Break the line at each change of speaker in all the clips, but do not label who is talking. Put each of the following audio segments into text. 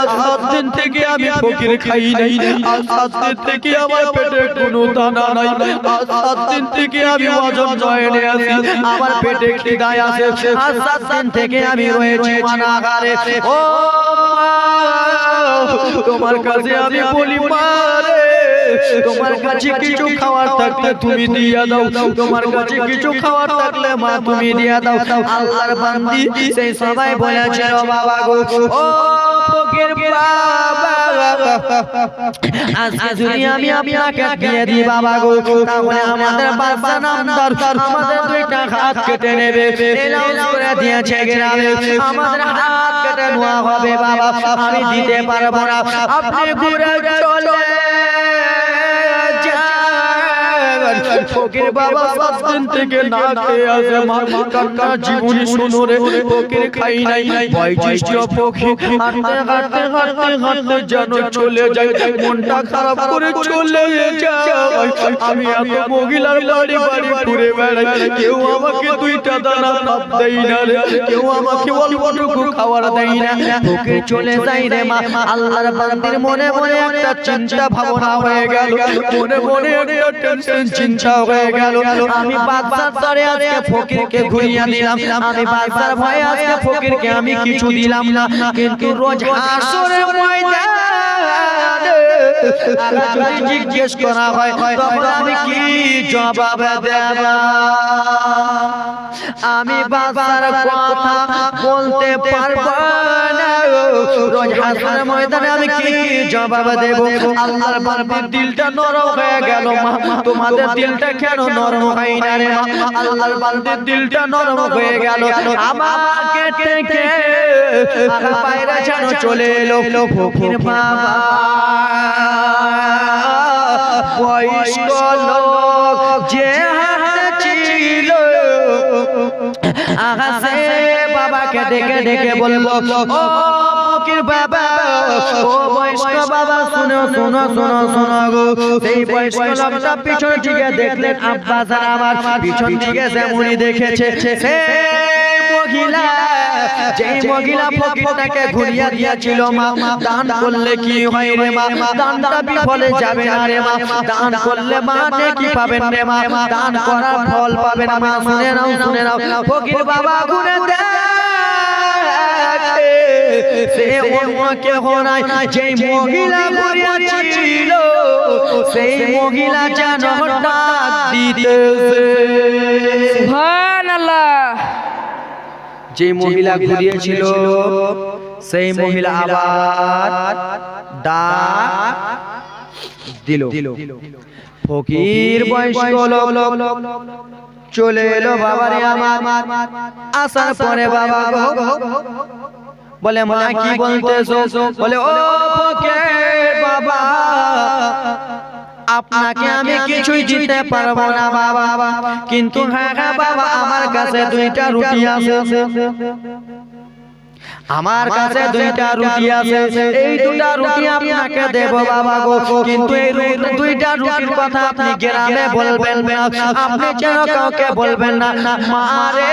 আজ সাত দিন থেকে আমি ফকির খাই নাই। আজ সাত দিন থেকে আমার পেটে কোনো দানা নাই। আজ সাত দিন থেকে আমি ওজন জয়েনে আছি। আমার পেটে খিদায় আছে। আজ সাত দিন থেকে আমি রয়েছি মানাগারে ও তোমার কাছে আমি বলি মারে তোমার কাছে কিছু খাওয়ার থাকলে তুমি দিয়া দাও। তোমার কাছে কিছু খাওয়ার থাকলে মা তুমি দিয়া দাও। আল্লাহর বান্দি সেই সবাই বলেছিল বাবা গো। ও ফকির বাবা। আজকে যদি আমি আপনাকে দিয়ে দিই বাবা গো তাহলে আমাদের বাচ্চা নাম দরকার। আমাদের দুইটা হাত কেটে নেবে। করে দিয়েছে গ্রামে আমাদের হাত কেটে নেওয়া হবে বাবা। আমি দিতে পারব না। আপনি ঘুরে চলে ফকির বাবা দিন থেকে না খেয়ে আছে মা কাকা জীবনী শুনো রে ফকির খাই নাই বয়োজ্যেষ্ঠ ফকির হাঁটতে হাঁটতে হাঁটতে হাঁটতে যেন চলে যায় মনটা খারাপ করে চলে যায় আমি এত মহিলার বাড়ি বাড়ি ঘুরে বেড়াই কেউ আমাকে দুইটা দানা ভাত দেই না রে কেউ আমাকে অল্পটুকু খাবার দেয় না ফকির চলে যায় রে মা আল্লাহর বান্দির মনে মনে একটা চিন্তা ভাবনা হয়ে গেল মনে মনে একটা টেনশন চিন্তা হয়ে গেল। আমি বাদশার তরে আজকে ফকিরকে ঘুরিয়ে দিলাম। আমি বাদশার ভয়ে আজকে ফকিরকে আমি কিছু দিলাম না। কিন্তু রোজ হাসরের ময়দানে যদি জিজ্ঞেস করা হয় তখন আমি কি জবাব দেব? আমি বাবার কথা বলতে পারব না। রোজ হাসরের ময়দানে আমি কি জবাব দেব? আল্লাহর বাবার দিলটা নরম হয়ে গেল মা। তোমাদের দিলটা কেন নরম হয় না রে মা? আল্লাহর বান্দির দিলটা নরম হয়ে গেল। আমাকে থেকে আগা যেন চলে এলো ফকির বাবা। বয়স্ক লোক বাবাকে গো। দেখলেন আব্বা আমার। পিছন দিকে যেমনই দেখেছে মহিলা যেই মহিলা ফকিরটাকে ঘুরিয়ে দিয়েছিল মা। দান করলে কি হয় রে মা? দানটা বিফলে যাবে না রে মা। দান করলে মা কি পাবেন রে মা? দান করার ফল পাবেন মা। শুনে নাও শুনে নাও। ফকির বাবা ঘুরে দেখে সে যেই মহিলা ঘুরিয়েছিল সেই মহিলা যেন ডাক দিতেছে।
সুবহানাল্লাহ।
যে মহিলা ঘুরিয়েছিল সেই মহিলা আবার ডাক দিল। ফকির বয়স্ক লোক চলে এলো বাবারে আমার। আসার পরে বাবা বলে মা কি বলতেছো? বলে ও ফকির বাবা। আপনাকে আমি কিছুই দিতে পারব না বাবা। কিন্তু হ্যাঁ হ্যাঁ বাবা আমার কাছে দুইটা রুটি আছে। আমার কাছে দুইটা রুটি আছে। এই দুটা রুটি আপনাকে দেব বাবা গো। কিন্তু এই দুইটা রুটির কথা আপনি গ্রামে বলবেন না। আপনি যেন কাউকে বলবেন না মারে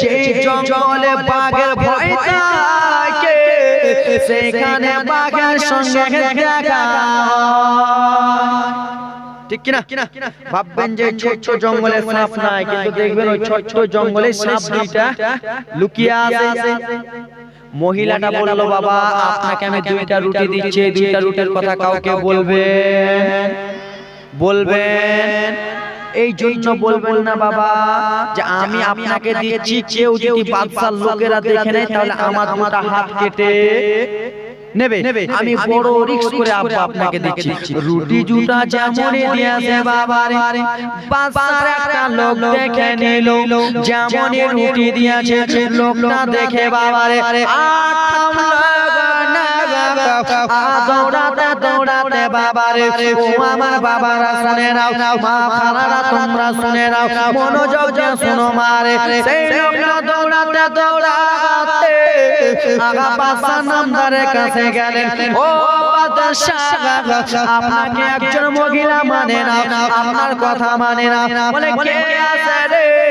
যেই জঙ্গলে বাঘের ভয় সেখানে বাঘের সঙ্গে ঠিক কিনা? ভাববেন যে ছোট জঙ্গলে সাপ নাই, কিন্তু দেখবেন ওই ছোট জঙ্গলে সাপ দুইটা লুকিয়ে আছে। মহিলাটা বলল, বাবা, আপনাকে আমি দুইটা রুটি দিচ্ছি দুইটা রুটির কথা কাউকে বলবেন? বলবেন এই জন্য বলবেন না বাবা যে আমি আপনাকে দিচ্ছি কেউ যদি বাদশার লোকেরা দেখে নেয় তাহলে আমার দুটা হাত কেটে নেবে আমি বড় রিস্ক করে আব্বা আপনাকে দিচ্ছি রুটি জুটা যেমনই দিয়েছে বাবারে বাদশার একটা লোক দেখে নিল যেমনই রুটি দিয়েছে লোকটা দেখে বাবারে আর থামলো না বাবা। আর দৌড়াতে দৌড়াতে বাবারে ও আমার বাবারা শুনে নাও মা খালারা তোমরা শুনে নাও মনোযোগ দিয়ে শুনো মারে সেই লোকটা দৌড়াতে দৌড়াতে আগা পাশা নামদারের কাছে গেলেন ও আপনাকে একজন মহিলা মানে না। আপনার কথা মানে না। বলে, কে আছে রে?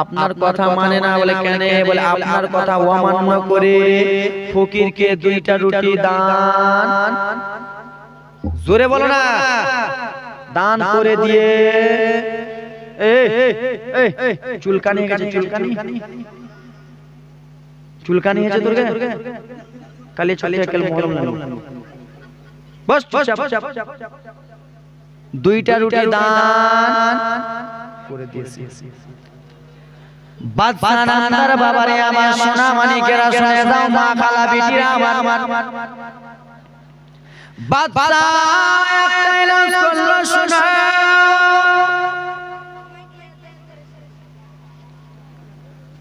আপনার কথা মানে না বলে কেন? বলে আপনার কথা অমান্য করে ফকিরকে দুইটা রুটি দান। জোরে বলো না। দান করে দিয়ে চুলকানি গেছে চুলকানি চুলকানি। হয়েছে তোর কালি চলে কাল মলম বস দুইটা রুটি দান করে দিয়েছি। বাদশাহ বাবারে আমার সোনা মানিকেরা শুনে দাও মা খালা বেটিরা আমার বাদশাহ একটা এলান করল শোনা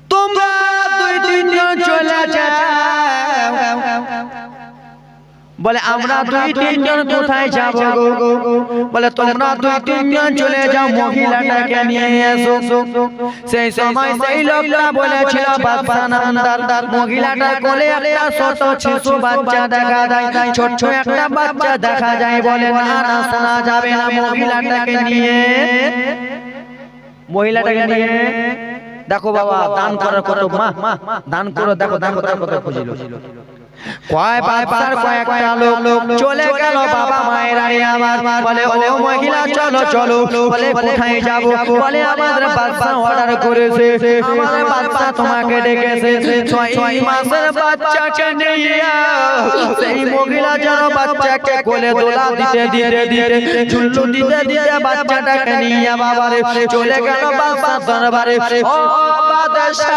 তোমরা দুই তিনজন চলে যাও। বলে আমরা দুই তিনজন কোথায় যাব গো? বলে তোমরা দুই তিনজন চলে যাও মহিলাটাকে নিয়ে এসো। সেই সময় সেই লোকটা বলেছিল বাদশা নামদার মহিলাটার কোলে একটা ছোট শিশু বাচ্চা দেখা যায় ছোট একটা বাচ্চা দেখা যায় বলে না না শোনা যাবে না মহিলাটাকে নিয়ে। মহিলাটাকে নিয়ে। দেখো বাবা দান করার কত মা দান করো দেখো দান করার কত খুঁজিল কয় বাবার কয়েকটা লোক লোক চলে গেল বাবা মায়ের আরে আমার বলে ও মহিলা চলো চলো বলে কোথায় যাব? বলে আমাদের বাচ্চা অর্ডার করেছে। আমাদের বাচ্চা তোমাকে ডেকেছে। ছয় মাসের বাচ্চাকে নিয়ে সেই মহিলা যেন বাচ্চাকে কোলে দোলা দিতে দিতে দিতে চুল্লু দিতে দিতে বাচ্চাটাকে নিয়ে বাবারে চলে গেল বাচ্চা দরবারে। ও বাদশাহ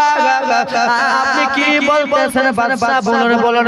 আপনি কি বলতেছেন বলুন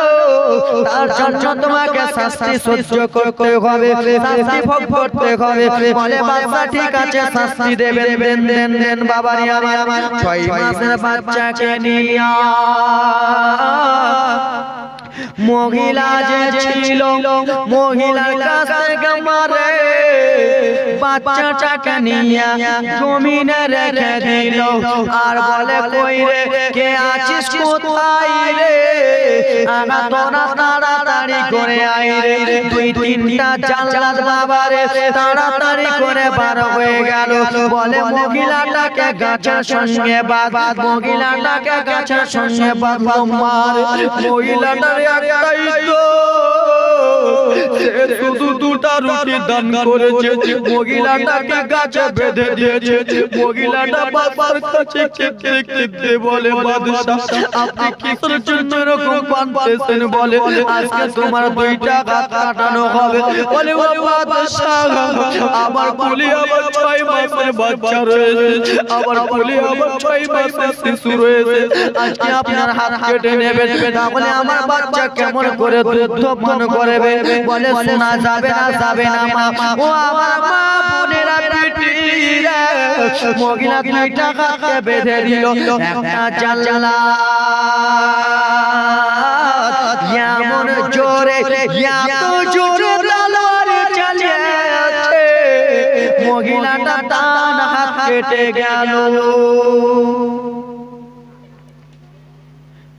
তার জন্য তোমাকে শাস্তি সহ্য করতে হবে শাস্তি ভোগ করতে হবে। বলে বাবা ঠিক আছে শাস্তি দেবেন দেন দেন দেন বাবারি আমার আমার ছয় মাসের বাচ্চাকে নিয়ে। মহিলা যে ছিল মহিলার কাছ থেকে মারে বাচ্চাটাকে নিয়ে জমিনে রেখে দিল। আর বলে, কই রে, কে আছিস কোথায় রে? আগা তোরা তাড়াতাড়ি করে আই রে। দুই তিনটা জানলাত বাবা রে তাড়াতাড়ি করে বার হয়ে গেল। বলে, মহিলাটাকে গাছের সঙ্গে বাদ মহিলাটাকে গাছের সঙ্গে বাদ মার মহিলাটার একটাই তো আমার বাচ্চা শিশু আজকে আপনার হাত কেটে নেবেন। আমার বাচ্চা কেমন করে দুধ পান করবে? বলে শোনা যাবে না যাবে না। মা। ও আমার মা বোনেরা পিটিরা বেঁধে দিল। একটা জানলা। এমন জোরে এত জোরে তলোয়ার চালিয়েছে। মহিলাটা তার হাত কেটে গেল।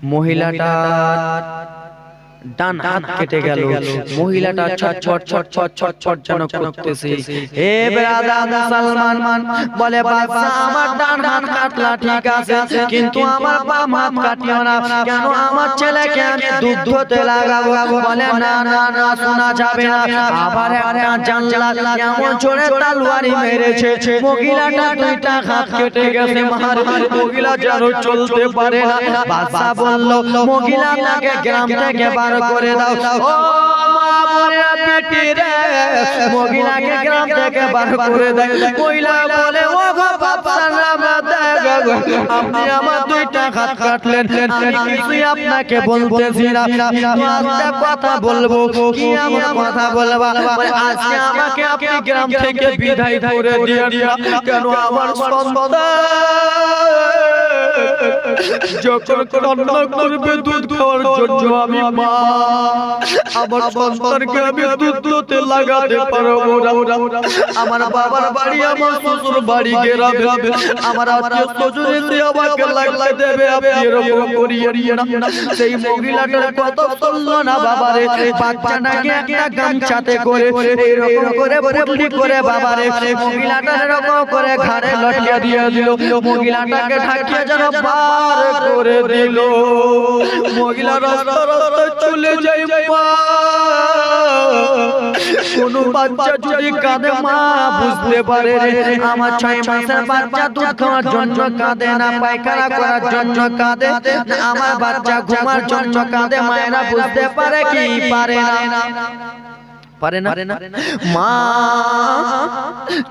মহিলাটা ডান হাত কেটে গেল। মহিলাটা ছট ছট ছট ছট ছট ছট যেন করতেছে। হে ব্রাদার মুসলমান বলে বাদশা আমার ডান হাত কাটলা ঠিক আছে কিন্তু আমার বাম হাত কাটিও না। কেন আমার ছেলেকে আমি দুধ ধুতে লাগাবো? বলে না না না শোনা যাবে না। আবার একটা জানলা এমন জোরে তালুয়ারি মেরেছে। মহিলাটা দুইটা হাত কেটে গেছে। মার মহিলা যেন চলতে পারে না। বাদশা বলল মহিলাটাকে গ্রাম থেকে বার করে দাও। ও মহিলাকে গ্রাম থেকে বার করে দেয়। মহিলা বলে, ও গো বাবা আপনি আমার দুইটা হাত কাটলেন। আমি আপনাকে বলতেছি না। আজকে কথা বলব। কি আমার কথা বলবা? আজকে আমাকে আপনি গ্রাম থেকে বিদায় করে দিয়ে কেন আমার সন্তান যখন দুধ খাওয়ার জন্য আমি মা, আমার সন্তানকে আমি লাগাতে পারব আমার বাবার বাড়ি, আমার শ্বশুর বাড়ি গেরাবে। আমার আত্মীয় আমাকে লাগতে দেবে, আপনি এরকম সেই মহিলাটার কত না বাবারে একটা করে এইরকম করে করে বাবারে, মহিলাটার এরকম করে ঘাড়ে লটকে দিয়ে দিল। মহিলাটাকে ঢাকিয়ে যেন পার করে দিল। মহিলা রাস্তা রাস্তা চলে যায় মা। কোন বাচ্চা যদি কাঁদে মা বুঝতে পারে রে। আমার ছয় মাসের বাচ্চা দুধ খাওয়ার জন্য কাঁদে না পায়খানা করার জন্য কাঁদে। না। আমার বাচ্চা ঘুমার জন্য কাঁদে মায়েরা বুঝতে পারে কি পারে না। পারে না। মা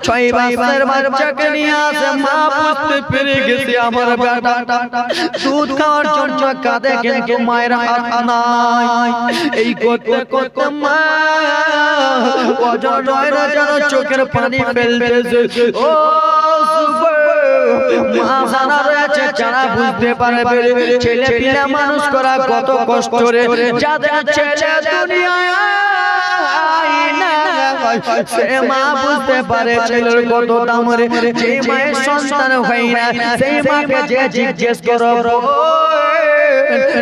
ছয় মাসের বাচ্চাকে নিয়ে আসে মা বুঝতে পেরে গেছে আমার বেটা দুধ খাওয়ার জন্য কাঁদে কিন্তু মায়ের হাত নাই। এই করতে করতে মা অজয় যেন চোখের পানি ফেলতেছে। ও মা জানা রয়েছে যারা বুঝতে পারবে ছেলে পিলে মানুষ করা কত কষ্ট রে যাদের ছেলে দুনিয়ায় সে মা বুঝতে পারে ছেলের কত দাম রে। যে মায়ের সন্তান হয় না, সেই মাকে যে জিজ্ঞেস করো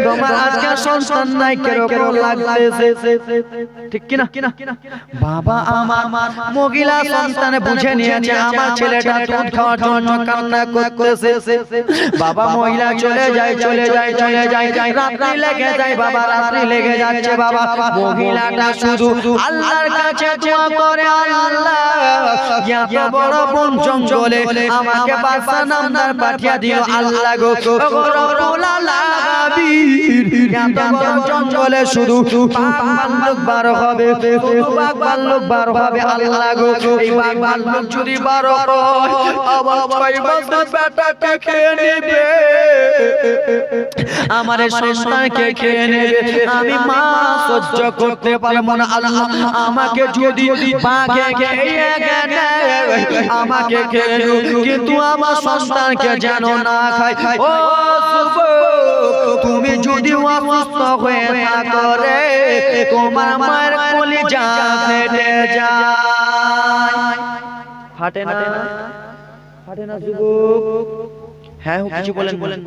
তোমার আজকে সন্তান নাই কীরকম লাগতেছে। ঠিক কিনা? বাবা আমার মহিলা সন্তান বুঝে নিয়েছে আমার ছেলেটা দুধ খাওয়ার জন্য কান্না করতেছে। বাবা মহিলা চলে যায় চলে যায় চলে যায়। রাত্রি লেগে যায় বাবা রাত্রি লেগে যাচ্ছে বাবা। মহিলাটা শুধু আল্লাহর কাছে দোয়া করে আল্লাহ। এত বড় বন জঙ্গলে। আমাকে বাদশা নামদার পাঠিয়ে দিও আল্লাহ গো। গো। রব্বুল আলামিন। জঙ্গলে শুধু বাঘ বার হবে। বাঘ বার হবে। আল্লাহ গো এই বাঘ যদি বার হয় আমার ছয় মাসের বেটাকে খেয়ে নেবে? আমার সন্তানকে খেয়ে নেবে। আমি মা সহ্য করতে পারব না। আল্লাহ আমাকে যদি খেয়ে আমাকে খেয়ে কিন্তু আমার সন্তানকে যেন না খায়। ও যদি অসুস্থ হয়ে থাকো রে তোমার মায়ের কলিজা ফেটে যায়। ফাটে না? ফাটে না? যুবক? হ্যাঁ কিছু বলেন বলেন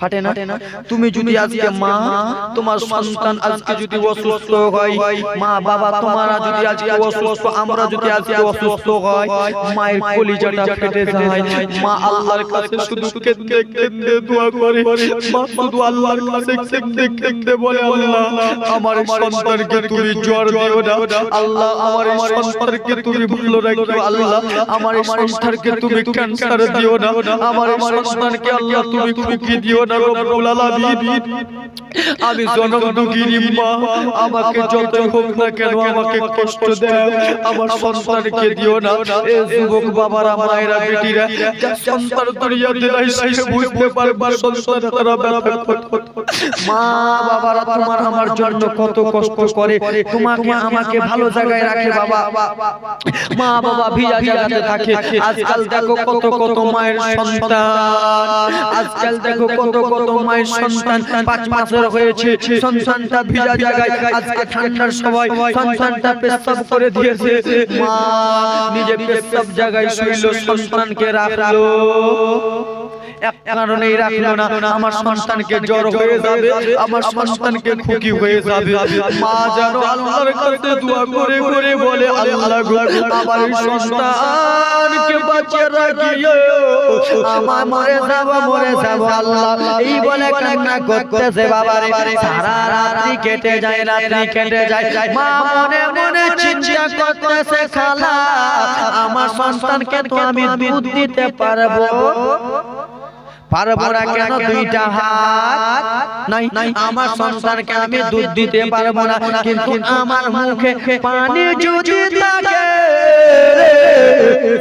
ফাটে না? তুমি যদি আজকে মা তোমার সন্তান আজকে যদি অসুস্থ হয় মা বাবা তোমারা যদি আজকে অসুস্থ আমরা যদি আজকে অসুস্থ হয় মায়ের কলিজাটা ফেটে যায়। মা আল্লাহর কাছে শুধু কেঁদে কেঁদে দোয়া করে। মা শুধু আল্লাহর কাছে কেঁদে কেঁদে বলে আল্লাহ। আমার সন্তানকে তুমি জ্বর দিও না। আল্লাহ আমার সন্তানকে তুমি ভালো রাখো আল্লাহ। আমার সন্তানকে তুমি ক্যান্সার দিও না আমার সন্তানকে আল্লাহ তুমি খুকি দিও না রব্বুল আলামিন? আমি জনম দুঃখিনী মা আমাকে যত হোক না কেন আমাকে কষ্ট দেয়। আমার সন্তানকে দিও না। এ যুবক বাবারা মায়েরা বেটিরা সন্তান দুনিয়াতে নাই সে বুঝতে পারবে সন্তান তারা ব্যথা কত মা বাবারা তোমার আমার জন্য কত কষ্ট করে। তোমাকে আমাকে ভালো জায়গায় রাখে বাবা। মা বাবা ভিজা জায়গাতে থাকে। আজকাল দেখো কত কত মায়ের সন্তান আজকাল দেখো কত কত মায়ের সন্তান, পাঁচ মাসের হয়েছে, সন্তানটা ভিজা জায়গায়, আজকে ঠান্ডার সময়, সন্তানটা পেশাব করে দিয়েছে। মা, নিজে পেশাব জায়গায় শুইল, সন্তানকে রাখল। এক কারণেই রাখল আমার সন্তানকে জ্বর হয়ে যাবে, আমার সন্তানকে খুকি মা যেন আল্লাহর বলে, আল্লাহ কেটে যায়, রাত্রি কেটে যায়। আমার সন্তানকে তো আমি দুধ দিতে পারব। পারব না কেন? দুইটা হাত নাই। নাই। আমার সন্তানকে আমি দুধ দিতে পারব না। কিন্তু আমার মুখে পানি যদি থাকে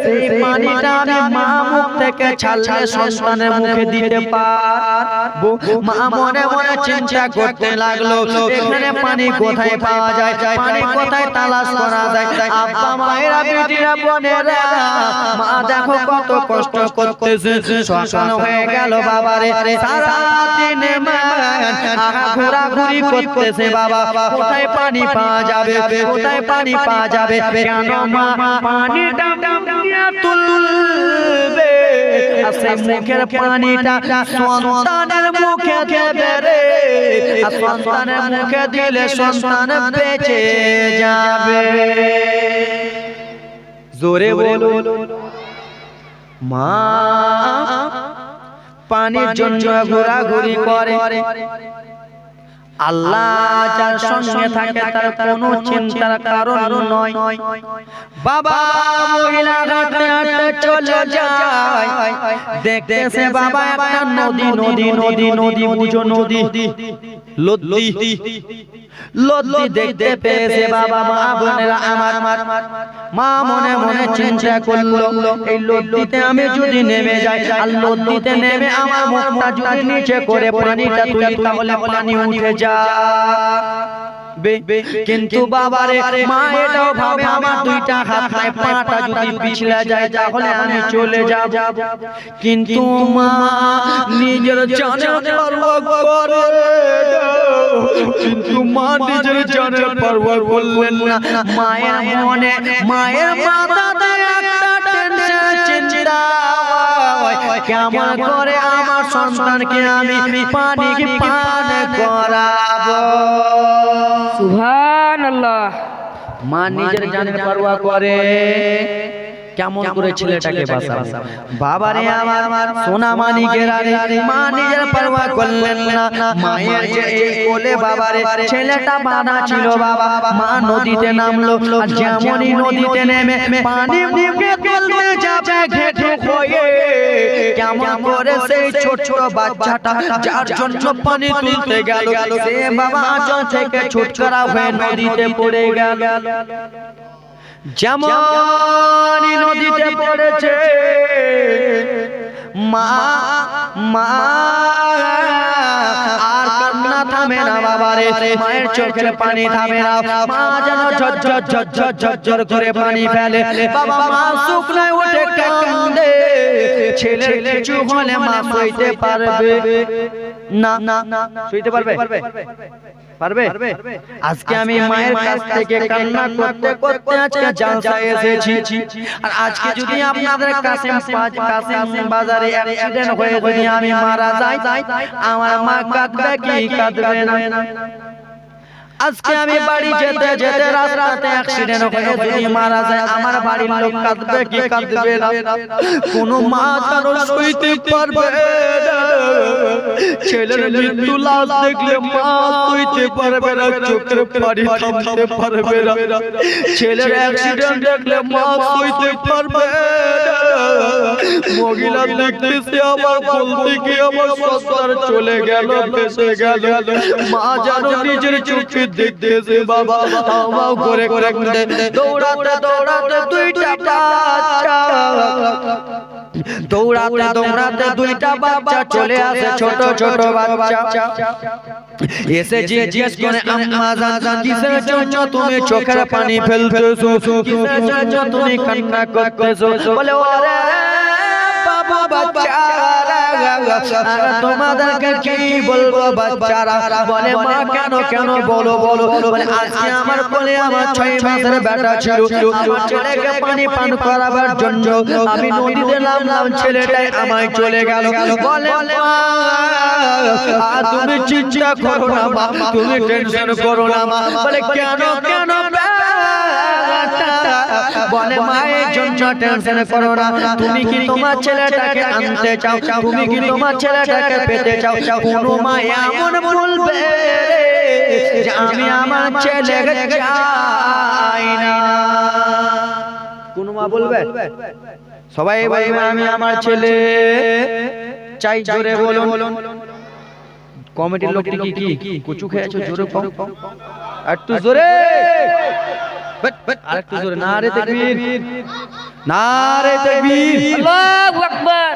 সেই পানিটা আমি মা মুখ থেকে ছাড়লে সন্তানের মুখে দিতে পারব। মা মনে মনে চিন্তা করতে লাগল এখানে পানি কোথায় পাওয়া যায়? পানি কোথায় তালাশ করা যায়? আব্বা মায়েরা বেটিরা বোনেরা মা দেখো কত কষ্ট করতেছে। সকাল হয়ে গেল বাবারে সারা দিন মা ঘোরা ঘুরি করতেছে বাবা। কোথায় পানি পাওয়া যাবে? কোথায় পানি পাওয়া যাবে? কেন মা পানিটা তুলবে? মুখের পানিটা সন্তানের মুখে দেবে রে। সন্তানের মুখে দিলে সন্তান বেঁচে যাবে। জোরে বলো মা পানির জন্য ঘোরাঘুরি করে। আল্লাহ যার সঙ্গে থাকে তার কোনো চিন্তার কারণ নয়। বাবা মহিলা হাঁটতে হাঁটতে চলে যায়। দেখতেছে বাবা একটা নদী নদী নদী নদী বুঝো নদী লদ্দি। লদ্দি দেখতে পেয়েছে বাবা মা বোনেরা আমার আমার। মা মনে মনে চিন্তা করল এই লদ্দিতে আমি যদি নেমে যাই আর লদ্দিতে নেমে আমার মুখটা যদি নিচে করে পানিটা তুলি তাহলে পানি উঠে যা কিন্তু বাবারে মা এটাও ভাবে আমার দুইটা হাত নাই পাটা যদি পিছলা যায়, তাহলে আমি চলে যাব। কিন্তু মা নিজের করে। কিন্তু মা নিজের না। মায়ের মনে, মায়ের কেমন করে আমার সন্তানকে আমি পানি, পান করাবো?
সুবহানাল্লাহ।
মা নিজের জানের পরোয়া করে। কেমন করে ছেলেটাকে বাঁচাবে? বাবারে আমার সোনা মানিকের মা নিজের পরোয়া করলেন না। মায়ের যে এই কোলে বাবারে ছেলেটা বানা ছিল বাবা। মা নদীতে নামলো। যেমনই নদীতে নেমে পানি মুখে তুলতে যাবে ঘেটে হয়ে। কেমন করে সেই ছোট ছোট বাচ্চাটা যার জন্য পানি তুলতে গেল সে বাবা আঁচল থেকে ছুটকারা হয়ে নদীতে পড়ে গেল। যেমন নদীতে পড়েছে মা মা আর কান্না থামে না বাবারে মায়ের চোখের পানি থামে না মা যেন ঝরঝর ঝরঝর ঝরঝর করে পানি ফেলে বাবা মা শুকনায় উঠে কান্দে ছেলে কিছু হলে মা সইতে পারবে না না সইতে পারবে পারবে? আজকে আমি মায়ের কাছ থেকে কান্না করতে করতে আজকে জালসা এসেছি। আর আজকে যদি আপনাদের কাছে কাছে বাজারে অ্যাক্সিডেন্ট হয়ে যদি আমি মারা যাই আমার মা কাঁদবে কি কাঁদবে না? আজকে আমি বাড়ি যেতে যেতে রাস্তাতে অ্যাক্সিডেন্ট হয়ে যদি মারা যায় আমার বাড়ির লোক কাঁদবে কি কাঁদবে না? কোন মা তার সইতে পারবে ছেলের মৃত্যু লাশ দেখলে মা সইতে পারবে না। চোখের পানি থামতে পারবে না। ছেলের অ্যাক্সিডেন্ট দেখলে মা সইতে পারবে মহিলা দেখতেছে আমার বলতে কি আমার সন্তান চলে গেল ভেসে গেল। মা যেন নিজের চোখে দেখতেছে বাবা আমাও করে করে দৌড়াতে দৌড়াতে দুইটা বাচ্চা। দৌড়াতে দৌড়াতে দুইটা বাচ্চা চলে আসে ছোট ছোট বাচ্চা। এসে জিজ্ঞেস করে, আম্মা জান কিসের জন্য তুমি চোখের পানি ফেলতেছো? কিসের জন্য তুমি কান্না করতেছো? বলে, ওরে বাবা বাচ্চারা তোমাদেরকে কি বলব, বাচ্চারা? বলে, মা, কেন কেন? বলো বলো। বলে, আজকে আমার কোলে আমার ছয় মাসের বেটা ছিল। ছেলেকে পানি পান করাবার জন্য আমি নদীতে নামলাম। ছেলেটাই আমায় চলে গেল। বলে তুমি চিন্তা করো না, মা। তুমি টেনশন করো না, মা। বলে কেন কেন? বলে মায়ের জন্য টেনশন করো না। তুমি কি তোমার ছেলেটাকে আনতে চাও? তুমি কি তোমার ছেলেটাকে পেতে চাও? কোনো মা এমন বলবে যে আমি আমার ছেলেকে চাই না। কোন মা বলবে? সবাই বলবে আমি আমার ছেলে চাই জোরে বলুন। কমিটির লোকটি কি কি? কুচু খেয়েছো? জোরে কম একটু জোরে। বাট, বাট, আরেকটু জোরে নারে তাকবীর। নারে তাকবীর।
আল্লাহু আকবার।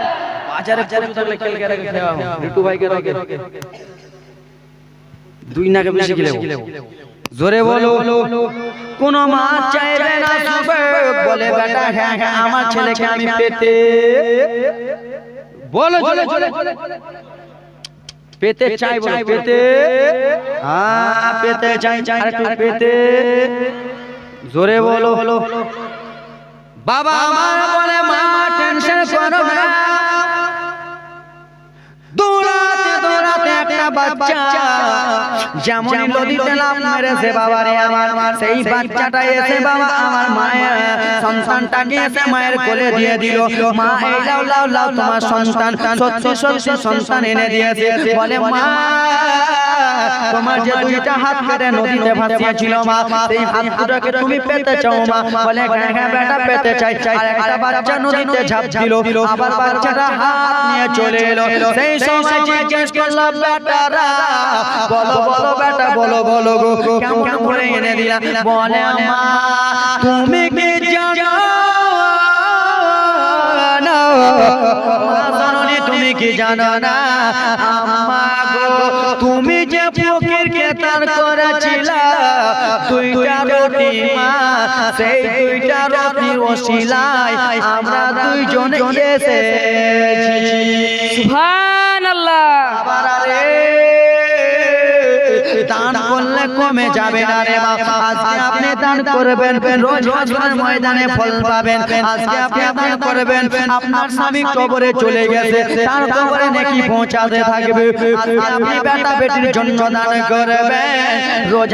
বাজারে পৌঁছে থাকলে কেল কেরে খেয়া রিটু ভাইকে রকে। দুই নাকে বেশি গিলে জোরে বলো। কোন মা চাইবে না সুবে বলে বেটা হ্যাঁ হ্যাঁ আমার ছেলেকে আমি পেতে বলো জোরে জোরে। পেতে চাই বলো পেতে। হ্যাঁ পেতে চাই চাই পেতে। জোরে বলো। বাবা আমার বলে মা টেনশন করো না। বাচ্চা। যেমন নদীতে লাভ মেরেছে বাবা রে আমার সেই বাচ্চাটা এসে বাবা আমার মায়ের সন্তানটাকে এসে মায়ের কোলে দিয়ে দিল। মা এই লাও লাও লাও তোমার সন্তান সত্যি সত্যি সন্তান এনে দিয়েছে। বলে মা তোমার যে দুইটা হাত কেটে নদীতে ভাসিয়েছিল মা সেই হাত দুটোকে তুমি পেতে চাও মা। বলে হ্যাঁ হ্যাঁ বেটা পেতে চাই। আর একটা বাচ্চা নদীতে ঝাঁপ দিল। আবার বাচ্চাটা হাত নিয়ে চলে এলো। সেই সময় জিজ্ঞেস করলাম বেটারা বলো বলো বেটা বলো বলো গো কেমন করে এনে দিলাম বলে মা তুমি কি জানো? না তুমি কি জানো না? আম্মা গো তুমি যে ফকিরকে তার করেছিলা দুইটা রুটি মা সেই দুইটা রুটির ওসিলায় আমরা দুইজন এসেছি
সুবহানাল্লাহ।
দান কমে যাবে না রে বাবা আজকে আপনি দান করবেন, রোজ ময়দানে ফল পাবেন। আজকে আপনি দান করবেন, আপনার স্বামী কবরে চলে গেছে, তার কবরে পৌঁছাতে থাকবে। আপনি বেটা বেটির জন্য দান করবেন। রোজ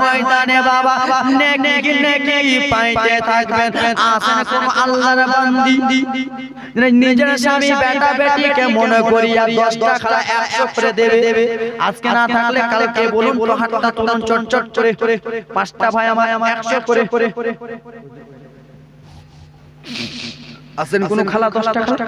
ময়দানে বাবা, নেকি নেকি পাইতে থাকবেন। আসেন কোন আল্লাহর বান্দি নিজের স্বামী বেটা বেটিকে মনে করিয়া দশটা খালা একশো করে দেবে। আজকে না থাকলে কালকে বলুন হাতটা তুলুন চট চট করে পাঁচটা ভাই আমার আমার একশো করে। আসেন কোনো খালা, দশটা খালা?